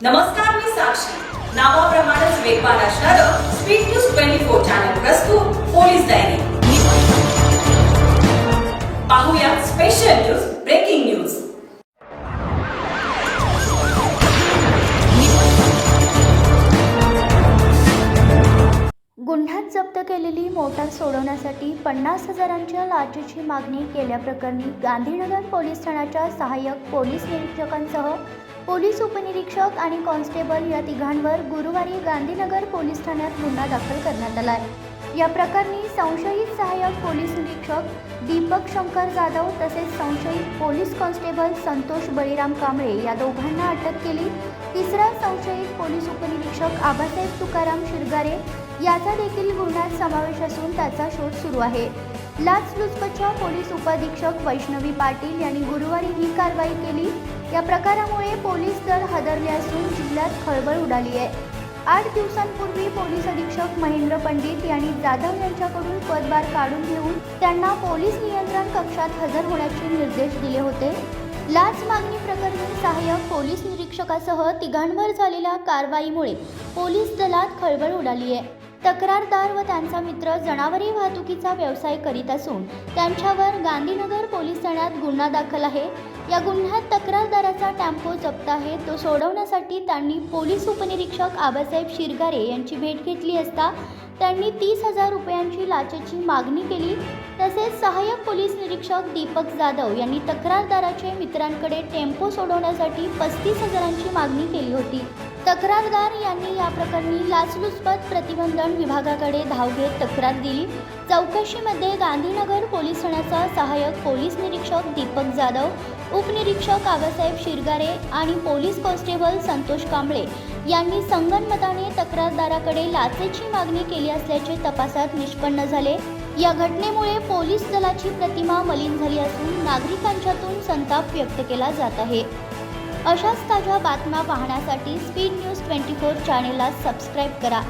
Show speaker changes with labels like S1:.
S1: नमस्कार मी साक्षी. नावाप्रमाणेच वेगवान असणारं speed news twenty four channel प्रस्तुत पोलीस डायरी पाहूया स्पेशल न्यूज ब्रेकिंग न्यूज
S2: गुन्ह्यात जप्त केलेली मोटार सोडवण्यासाठी पन्नास हजारांच्या लाचेची मागणी केल्याप्रकरणी गांधीनगर पोलीस ठाण्याच्या सहाय्यक पोलीस निरीक्षकांसह पोलीस उपनिरीक्षक आणि कॉन्स्टेबल या तिघांवर गुरुवारी गांधीनगर पोलीस ठाण्यात गुन्हा दाखल करण्यात आला आहे. या प्रकरणी संशयित सहाय्यक पोलीस निरीक्षक दीपक शंकर जाधव तसेच संशयित पोलीस कॉन्स्टेबल संतोष बळीराम कांबळे या दोघांना अटक केली. तिसरा संशयित पोलीस उपनिरीक्षक आबासाहेब तुकाराम शिरगारे याचा देखील गुन्ह्यात समावेश असून त्याचा शोध सुरू आहे. लाचलुचपतच्या पोलीस उपाधीक्षक वैष्णवी पाटील यांनी गुरुवारी ही कारवाई केली. या प्रकारामुळे पोलीस दल हादरले असून जिल्ह्यात खळबळ उडाली आहे. आठ दिवसांपूर्वी पोलीस अधीक्षक महेंद्र पंडित यांनी जाधव यांच्याकडून पदभार काढून घेऊन त्यांना पोलीस नियंत्रण कक्षात हजर होण्याचे निर्देश दिले होते. लाच मागणी प्रकरणी सहाय्यक पोलीस निरीक्षकासह तिघांवर झालेल्या कारवाईमुळे पोलीस दलात खळबळ उडाली आहे. तक्रारदार व त्यांचा मित्र जनावरे वाहतुकीचा व्यवसाय करीत असून त्यांच्यावर गांधीनगर पोलीस ठाण्यात गुन्हा दाखल आहे. या गुन्ह्यात तक्रारदाराचा टेम्पो जप्त आहे. तो सोडवण्यासाठी त्यांनी पोलीस उपनिरीक्षक आबासाहेब शिरगारे यांची भेट घेतली असता त्यांनी तीस हजार रुपयांची लाचेची मागणी केली. तसेच सहाय्यक पोलीस निरीक्षक दीपक जाधव यांनी तक्रारदाराचे मित्रांकडे टेम्पो सोडवण्यासाठी पस्तीस हजारांची मागणी केली होती. तक्रारदार यांनी या प्रकरणी लाचलुचपत प्रतिबंधन विभागाकडे धाव घेत तक्रार दिली. चौकशीमध्ये गांधीनगर पोलीस ठाण्याचा सहाय्यक पोलीस निरीक्षक दीपक जाधव उपनिरीक्षक आबासाहेब शिरगारे आणि पोलीस कॉन्स्टेबल संतोष कांबळे यांनी संगनमताने तक्रारदाराकडे लाचेची मागणी केली असल्याचे तपासात निष्पन्न झाले. या घटनेमुळे पोलीस दलाची प्रतिमा मलिन झाली असून नागरिकांच्यातून संताप व्यक्त केला जात आहे. अशाच ताज्या बातम्या पाहण्यासाठी स्पीड न्यूज ट्वेंटी फोर चॅनेलला सबस्क्राईब करा.